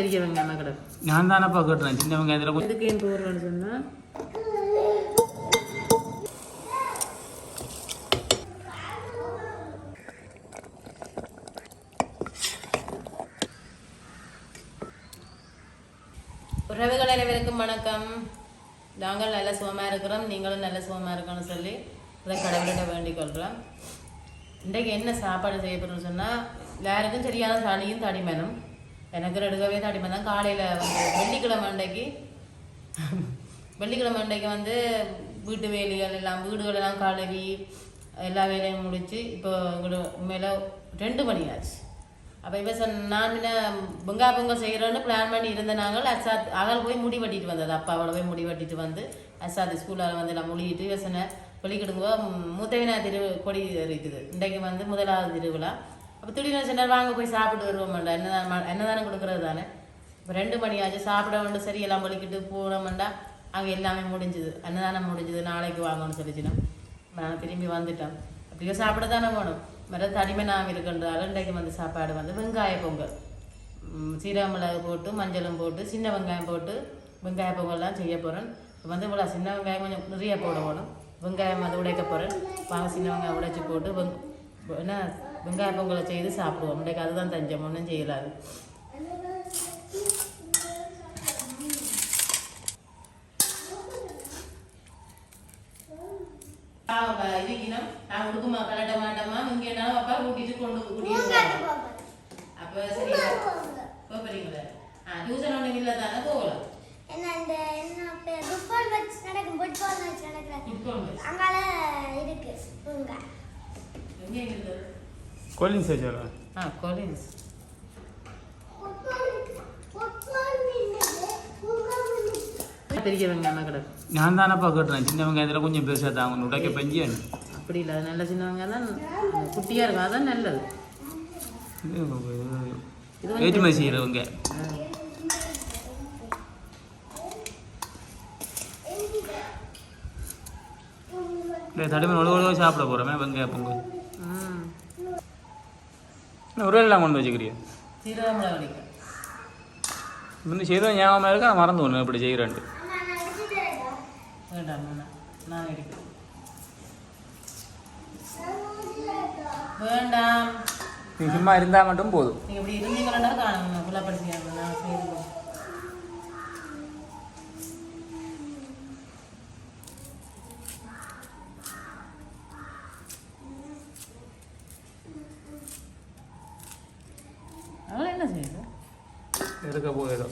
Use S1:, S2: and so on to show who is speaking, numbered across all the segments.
S1: பெரிய வெங்காயமாக கிடக்கும்
S2: நான் தானப்பா கேட்டுறேன் சின்ன வெங்காயத்தில் கொஞ்சம்
S1: இதுக்கு ஏன் போடுறோன்னு சொன்னால் உறவுகள் அனைவருக்கும் வணக்கம். நாங்கள் நல்ல சுகமாக இருக்கிறோம். நீங்களும் நல்ல சுகமாக இருக்கணும்னு சொல்லி இதை கடவுள்கிட்ட வேண்டிக் கொள்கிறோம் இன்றைக்கு என்ன சாப்பாடு செய்ய போகிறோம்னு சொன்னால் யாருக்கும் சரியான சளியும் தடிமனும் எனக்கு எடுக்கவே தடிமன் தான் காலையில் வந்து வெள்ளிக்கிழமை அன்றைக்கு வெள்ளிக்கிழமை அன்றைக்கு வந்து வீட்டு வேலைகள் எல்லாம் வீடுகள் எல்லாம் கழுவி எல்லா வேலையும் முடித்து இப்போ உங்களோட ரெண்டு மணி ஆச்சு. அப்போ இப்போ சார் நான் முன்ன பொங்கா பொங்கல் செய்கிறோன்னு பிளான் பண்ணி இருந்த நாங்கள். அசாத் அகல் போய் முடி வெட்டிட்டு வந்தது. அப்பாவோட போய் முடி வெட்டிட்டு வந்து அசாத் ஸ்கூலால் வந்து எல்லாம் முழுகிட்டு யோசனை வெளிக்கிடுங்கோ மூத்தவினா திரு கொடி இருக்குது இன்றைக்கு வந்து முதலாவது திருவிழா. அப்போ திடீர்னு சொன்னார் வாங்க போய் சாப்பிட்டு வருவோம்டா என்னதான் என்னதானே கொடுக்குறது தானே? இப்போ ரெண்டு மணி ஆச்சு சாப்பிட வந்து சரி எல்லாம் வலிக்கிட்டு போனோம்டா அங்கே எல்லாமே முடிஞ்சுது. அன்னதானம் முடிஞ்சுது. நாளைக்கு வாங்கணும்னு சொல்லிச்சுனா நான் திரும்பி வந்துட்டேன் அப்படியோ சாப்பிட தானே போகணும் வேற தனிமை நாம் இருக்கின்றாலும் இன்றைக்கு வந்து சாப்பாடு வந்து வெங்காய பொங்கல். சீரக மிளகு போட்டு மஞ்சளும் போட்டு சின்ன வெங்காயம் போட்டு வெங்காய பொங்கல்லாம் செய்ய போகிறேன் வந்து இவ்வளோ சின்ன வெங்காயம் கொஞ்சம் நிறைய போட போகணும் வெங்காயம் வந்து உடைக்க போகிறேன் வாங்க சின்ன வெங்காயம் உடைச்சி போட்டு வெங் என்ன? வெங்காய பொங்கலை செய்து சாப்பிடுவோம். இன்றைக்கு அதுதான் தஞ்சம். ஒன்றும் செய்யலாது. இருக்கணும் நான் உடுக்குமா கலட்ட மாட்டோமா இங்க என்ன அப்பா கூட்டிட்டு கொண்டு கூட்டிட்டு அப்ப சரி போறீங்களா ஆ டியூஷன் ஒன்றும் இல்லை தானே? போகலாம்.
S3: என்ன அந்த என்ன பேர் ஃபுட்பால் மேட்ச் நடக்கும். ஃபுட்பால் மேட்ச் நடக்கிற
S1: இப்போ
S3: அங்கால இருக்கு பூங்கா.
S1: எங்க இருக்குது
S3: பூங்கா இருந்தது
S1: பெரிய வெங்காயமாக கிடக்கும்
S2: நான் தானப்பா கேட்டுறேன் சின்ன வெங்காயத்தில் கொஞ்சம் பெருசாக தாங்க உடைக்க பெஞ்சியன்.
S1: அப்படி இல்லை. அது நல்ல சின்ன வெங்காயம் தான். குட்டியாக இருக்கும். அதான் நல்லது.
S2: ஏற்றுமதி செய்கிறவங்க. தடிமன் ஒழுங்கு சாப்பிட போகிறோமே வெங்காய பொங்கல். எல்லாம் கொண்டு வச்சுக்கிறியா? இன்னும் செய்கிறோம் ஞாபகமாக இருக்கா? நான் மறந்து ஒன்று இப்படி செய்கிறேன்ட்டு
S1: வேண்டாம்
S2: சும்மா இருந்தால் மட்டும் போதும்.
S1: இப்படி இருந்தீங்கன்னா காணும் ஃபுல்லாக படிச்சு நான் செய்து அதெல்லாம் என்ன செய்யுது
S2: இருக்க போகுதோ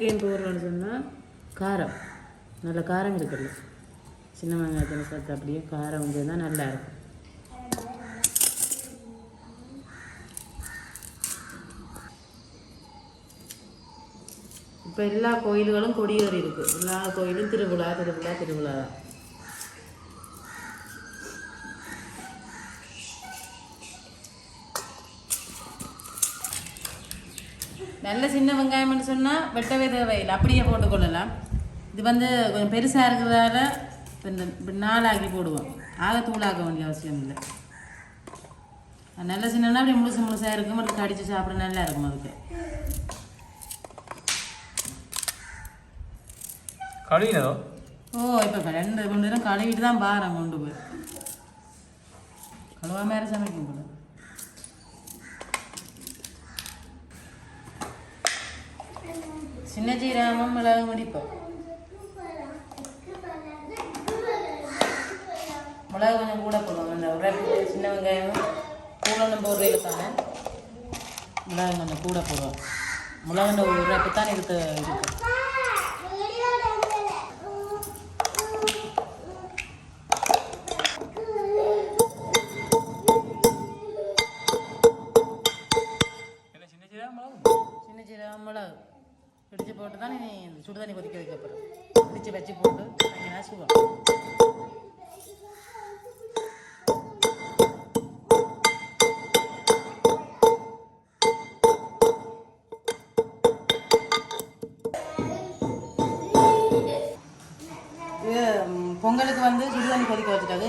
S1: இயற்கையின் ஏன் சொன்னால் காரம். நல்ல காரம் இருக்குல்ல. சின்ன வெங்காயத்தில் சேர்த்து அப்படியே காரம் வந்து தான் நல்லா இருக்கும். இப்போ எல்லா கோயில்களும் கொடியேறி இருக்கு. எல்லா கோயிலும் திருவிழா திருவிழா திருவிழா. தான் நல்ல சின்ன வெங்காயம்னு சொன்னால் வெட்டவே தேவையில்லை. அப்படியே போட்டுக்கொள்ளலாம் இது வந்து கொஞ்சம் பெருசாக இருக்கிறதால இப்ப நாளாக்கி போடுவோம். ஆக தூளாக்க வேண்டிய அவசியம் இல்லை. நல்ல சின்னனா அப்படி முழுசு முழுசாக இருக்கும். அது கடிச்சு சாப்பிட நல்லா இருக்கும் அதுக்கு.
S2: கழுவினதோ?
S1: ஓ இப்போ ரெண்டு மணி நேரம் கழுவிட்டு தான் பாரம் கொண்டு போய். கழுவாம வேறு சமைக்கும் கூட சின்ன ஜீரகமும் மிளகு முடிப்போம் மிளகு கொஞ்சம் கூட போடுவோம் அந்த உரைப்பு சின்ன வெங்காயமும் கூடணும் போடுறதுக்கு தானே? மிளகு கொஞ்சம் கூட போடுவோம் மிளகுன்ற உரைப்பு தான் இருக்கு இருக்கு?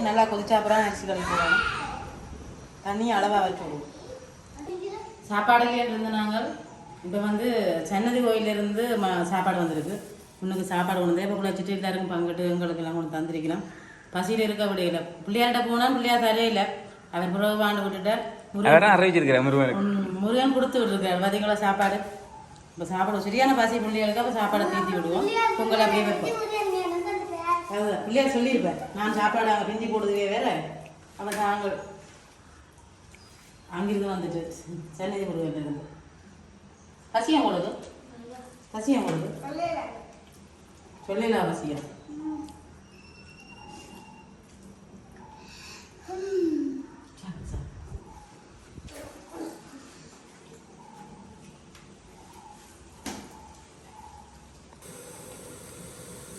S1: நல்லா கொதிச்சா அப்புறம் அரிசி கழுவி போடணும். தண்ணி அளவாக வச்சு விடுவோம். சாப்பாடுலேயே இருந்து நாங்கள் இப்போ வந்து சன்னதி கோயிலிருந்து ம சாப்பாடு வந்திருக்கு. உனக்கு சாப்பாடு கொண்டு இப்போ குழச்சிட்டு எல்லாருக்கும் பங்கிட்டு எங்களுக்கு எல்லாம் கொண்டு தந்திருக்கலாம் பசியில் இருக்க முடியல பிள்ளையார்கிட்ட போனால் பிள்ளையார் தரையில அவர் பிறகு வாண்டு விட்டுட்டு முருகன் கொடுத்து விட்டுருக்காரு பார்த்தீங்களா சாப்பாடு. இப்போ சாப்பாடு சரியான பசி பிள்ளைகளுக்கு அப்போ சாப்பாடை தீர்த்தி விடுவோம். பொங்கல் அப்படியே வைப்போம். பிள்ளையார் சொல்லியிருப்பேன் நான் சாப்பாடு அங்கே பிஞ்சி போடுதுவே வேற. அவன் நாங்கள் அங்கிருந்து வந்துட்டு சென்னை முருகன் இருந்து பசியம் உங்களுக்கு? பசியம் சொல்லிடலாம் சொல்லல அவசியம்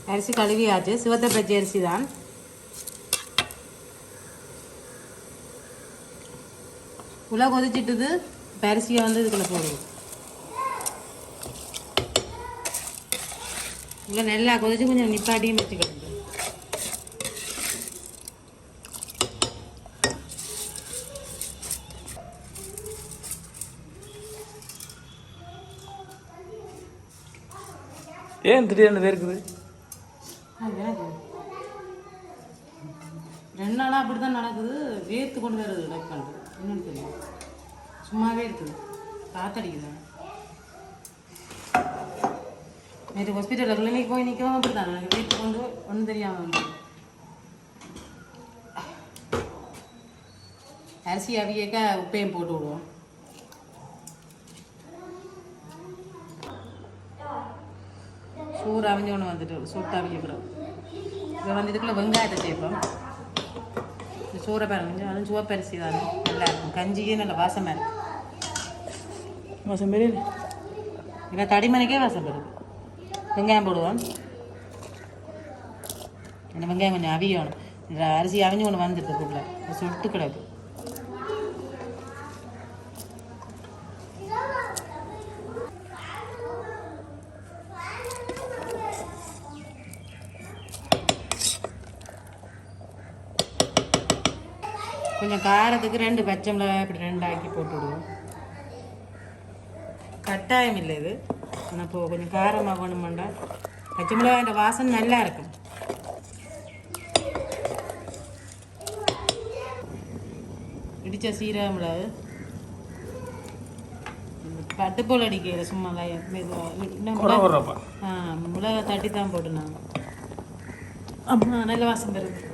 S1: அரிசி கழுவியாச்சு. சிவத்தை பச்சை அரிசி தான் உள்ள கொதிச்சிட்டுது. இப்போ அரிசியை வந்து இதுக்குள்ள போடுவோம். உள்ள நல்லா கொதிச்சு கொஞ்சம் நிப்பாட்டியும் வச்சுக்கிட்டு
S2: ஏன் திடீர்னு வேர்க்குது
S1: ரெண்டு நாளாக அப்படி தான் நடக்குது வேர்த்து கொண்டு வருது லைக் பண்ணுறது என்னன்னு தெரியும். சும்மாவே இருக்குது. காத்தடிக்குது. நேற்று ஹாஸ்பிட்டலில் கிளினிக் போய் நிற்கவும் அப்படி தான் எனக்கு வேர்த்து கொண்டு ஒன்றும் தெரியாமல் வந்து. அரிசி அவியக்க உப்பையும் போட்டு விடுவோம். சூறு அவிஞ்ச ஒன்று வந்துட்டு சூட்டு அவியக்கூடாது இதை வந்து இதுக்குள்ளே வெங்காயத்தை சேர்ப்போம். சூறை பாருங்க கொஞ்சம் அதுவும் சிவப்பரிசி தானே நல்லா இருக்கும் கஞ்சிக்கே நல்ல வாசமாக இருக்கும்
S2: மாதம் மாரி
S1: இப்போ தடிமணிக்கே வாசம் வருது வெங்காயம் போடுவோம் இந்த வெங்காயம் கொஞ்சம் அவியணும் இந்த அரிசி அவிஞ்சு ஒன்று வந்துடுது இது சுட்டு கிடக்கு கொஞ்சம் காரத்துக்கு ரெண்டு பச்சை மிளகாய் இப்படி ரெண்டு ஆக்கி போட்டு விடுவோம் கட்டாயம் இல்லை இது. ஆனால் இப்போ கொஞ்சம் காரமாக வேணுமெண்டா. பச்சை மிளகாய் வாசனை நல்லா இருக்கும். இடித்த சீரக மிளகு. பட்டு போல் அடிக்கிற சும்மா மிளகு- தட்டி தான் போட்டு நாங்கள் அம்மா நல்ல வாசம் வருது.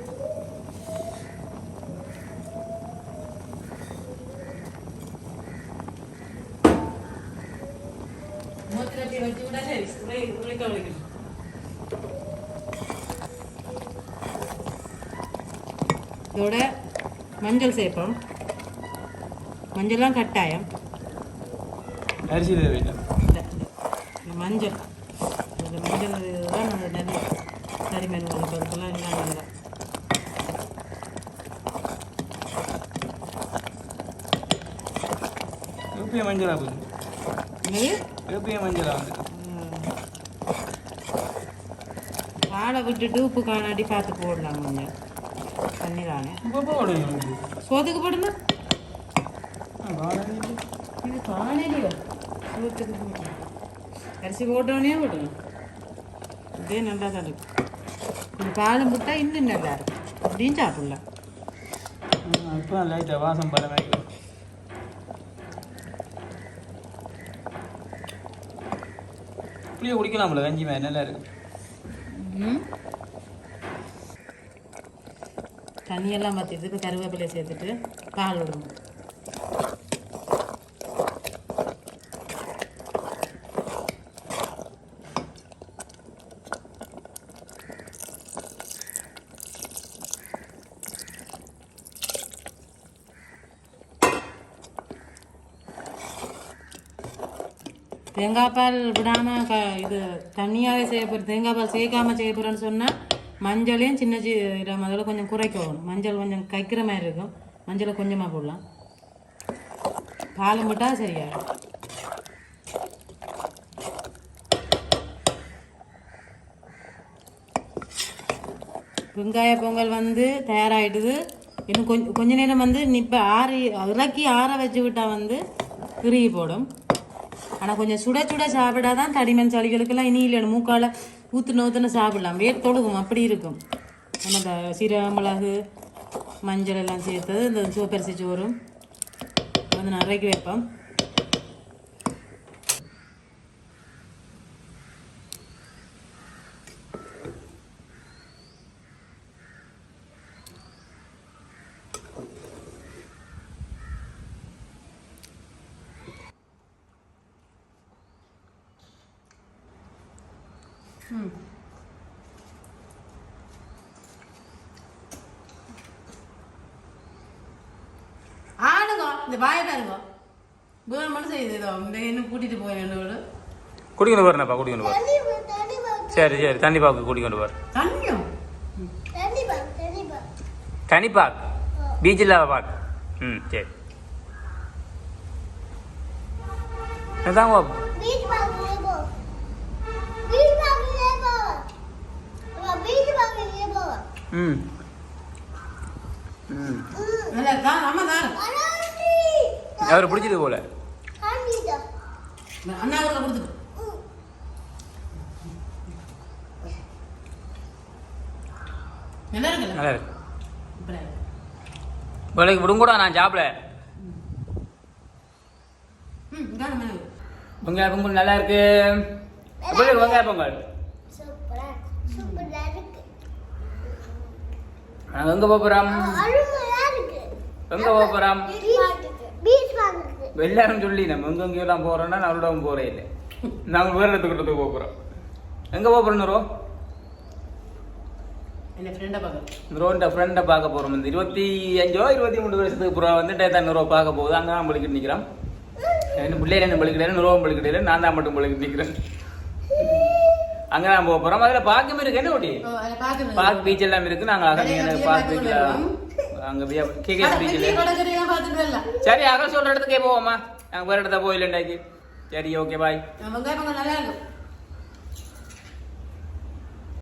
S1: இதோட மஞ்சள் சேர்ப்போம். மஞ்சள்லாம் கட்டாயம்.
S2: அரிசி
S1: மஞ்சள். இந்த மஞ்சள் இதுதான் நம்ம நல்ல கறிமீன் வளர்ப்பதுக்கெல்லாம் எல்லாம் நல்லா
S2: எப்பயும் மஞ்சளாக போகுது. எப்பயும் மஞ்சளாக வந்துட்டு
S1: ஆளை விட்டுட்டு உப்பு காணாடி பார்த்து போடலாம் கொஞ்சம்.
S2: போடுங்க
S1: சோத்துக்கு
S2: காலையில்
S1: இது காணலையோ சோத்துக்கு போடுங்க அரிசி போட்டோடனே போடுங்க இதே நல்லா தான் இருக்கும் இந்த பாலும் புட்டா இன்னும் நல்லா இருக்கும் அப்படின்னு சாப்பிடலாம்.
S2: இப்போ லைட்டாக வாசம் மாதிரி புளியை குடிக்கலாம்ல கஞ்சி மாதிரி நல்லா இருக்கும்.
S1: தண்ணியெல்லாம் மாற்றிட்டு கருவேப்பிலையை கருவேப்பிலை சேர்த்துட்டு பால் விடணும் தேங்காய் பால் விடாமல் க இது தண்ணியாகவே செய்ய போகிற தேங்காய் பால் சேர்க்காமல் செய்ய போகிறேன்னு சொன்னால் மஞ்சளையும் சின்ன சீரகம் அதில் கொஞ்சம் குறைக்கணும் மஞ்சள் கொஞ்சம் கைக்கிற மாதிரி இருக்கும். மஞ்சளை கொஞ்சமாக போடலாம். பாலும் போட்டால் சரியாயிடும். வெங்காய பொங்கல் வந்து தயாராகிடுது இன்னும் கொஞ்சம் கொஞ்ச நேரம் வந்து நிப்ப ஆறி இறக்கி ஆற வச்சு விட்டால் வந்து திருகி போடும். ஆனால் கொஞ்சம் சுட சுட சாப்பிடாதான் தடிமன் சளிகளுக்கெல்லாம் இனி இல்லைன்னு மூக்கால ஊற்று ஊத்துன சாப்பிடலாம். வேர் தொழுகும் அப்படி இருக்கும். நம்ம இந்த சீரக மிளகு மஞ்சள் எல்லாம் சேர்த்தது இந்த சிவப்பரிசி சோறும். வந்து நிறைக்கு வைப்போம் ஆளுங்க இந்த வாயை பாருங்க. கவர்மெண்ட் செய்யுது. இதோ இந்த இன்னும் கூட்டிட்டு போய் என்னோட
S2: குடிக்கொண்டு வரேன்ப்பா குடிக்கொண்டு வர
S3: தண்ணி பா- தண்ணி பா-
S2: சரி சரி. தண்ணி பாக்கு குடிக்கொண்டு வர.
S1: தண்ணியும்
S3: தண்ணி பா- தண்ணி பா.
S2: தனி பாக் பீச்சில் பாக் ம் சரி. இதாங்க
S3: பீச் பார்க்கலே போ. பீச் பார்க்கலே போ. அப்பா, பீச் பார்க்கலே போ.
S2: ம். ம்.
S1: நல்லா தான் அம்மா தான்
S3: அண்ணாச்சி.
S2: அவர் பிடிச்சது போல.
S1: அண்ணாவில் கொடுத்துட்டு
S3: ம்.
S1: நல்லா இருக்குல்ல?
S2: நல்லா இருக்கு.
S1: இப்படி.
S2: வேலைக்கு விடும் கூட நான் சாப்பிட
S1: ம் இதான மேலே
S2: வெங்காய பொங்கல் நல்லா இருக்கு. வெங்காய பொங்கல்.
S3: சூப்பரா சூப்பரா இருக்கு.
S2: நாங்கள் எங்கே போகிறோம்
S3: அருமையா இருக்கு
S2: எங்கே போகிறோம். எல்லாரும் சொல்லி நம்ம எங்க எங்கெல்லாம் போகிறோன்னா நம்மளோட போகிறே இல்லை. நாங்கள் வேறு இடத்துக்கிட்ட போகிறோம் எங்கே போகிறோம் நுரோ?
S1: என் ஃப்ரெண்டை பார்க்க.
S2: நுரோண்ட ஃப்ரெண்டை பார்க்க போகிறோம் இந்த இருபத்தி அஞ்சோ இருபத்தி மூணு வருஷத்துக்கு அப்புறம் வந்து டேத்தா நுரோ பார்க்க போகுது. அங்கே தான் பலிக்கிட்டு நிற்கிறோம் என்ன பிள்ளையில என்ன பலிக்கிட்டே நுரோவும் பலிக்கிட்டே நான் தான் மட்டும் பலிக்கிட்டு நிற்கிறேன் அங்கே தான் போக போகிறோம் அதில் பார்க்கும் இருக்கு. என்ன
S1: பார்க்கணும்
S2: பார்க் பீச் எல்லாம் இருக்கு நாங்கள் அகனியான பார்க் பீச்சில் அங்கே கேகேஎஸ் பீச்சில் சரி அகல் சொல்கிற இடத்துக்கே போவோம்மா. நாங்கள் வேறு இடத்த போயிடலண்டாக்கி சரி ஓகே பாய்
S1: வெங்காயம் நல்லா இருக்கும்.